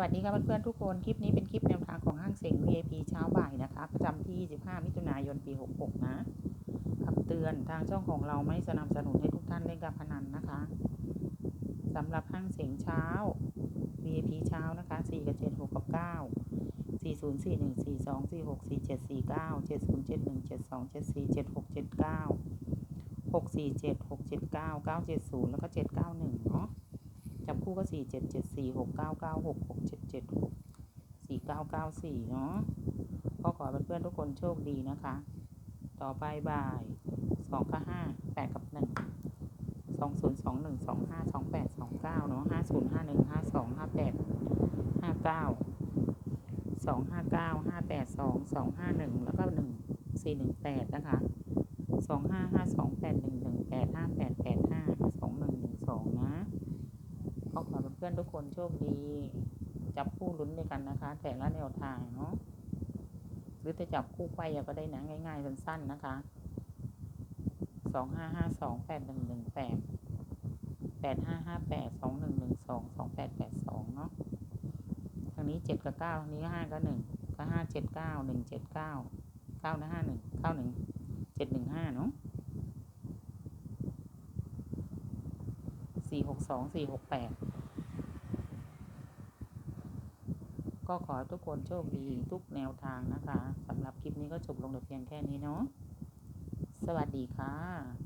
วัสดีค่ะเพื่อนๆทุกคน คลิปนี้เป็นคลิปแนวทางของห้างเสียง VIP เช้าบ่ายนะคะ ประจำที่ 15 มิถุนายน ปี 66 นะคำเตือนทางช่องของเราไม่สนับสนุนให้ทุกท่านเล่นการพนันนะคะสำหรับห้างเสียงเช้า VIP เช้านะคะ 4 กับ 7 6 กับ 9 4 0 4 1 4 2 4 6 4 7 4 9 7 0 7 1 7 2 7 4 7 6 7 9 6 4 7 6 7 9 9 7 0 แล้วก็ 791 เนาะ จับคู่ก็สี่เจ็ดเจ็ดสี่หกเก้าเก้าหกหกเจ็ดเจ็ดหกสี่เก้าเก้าสี่เนาะก็ขอเพื่อนๆทุกคนโชคดีนะคะ ต่อไปบ่ายสองกับห้าแปดกับหนึ่งสองศูนย์สองหนึ่งสองห้าสองแปดสองเก้าเนาะห้าศูนย์ห้าหนึ่งห้าสองห้าแปดห้าเก้าสองห้าเก้าห้าแปดสองสองห้าหนึ่งแล้วก็หนึ่งสี่หนึ่งแปดนะคะสองห้าห้า พื่อนๆทุกคนโชคดี จับคู่ลุ้นด้วยกันนะคะแต่ละแนวทางเนาะหรือจะจับคู่ไปก็ได้นะง่าย ๆ สั้นๆนะคะสองห้าห้าสองแปดหนึ่งหนึ่งแปดแปดห้าห้าแปดสองหนึ่งหนึ่งสองสองแปดแปดสองเนาะทางนี้เจ็ดกับเก้าทางนี้ห้ากับหนึ่งก็ห้าเจ็ดเก้าหนึ่งเจ็ดเก้าเก้านะห้าหนึ่งเก้าหนึ่งเจ็ดหนึ่งห้าเนาะสี่หกสองสี่หกแปด ก็ขอทุกคนโชคดีทุกแนวทางนะคะสำหรับคลิปนี้ก็จบลงแต่เพียงแค่นี้เนาะสวัสดีค่ะ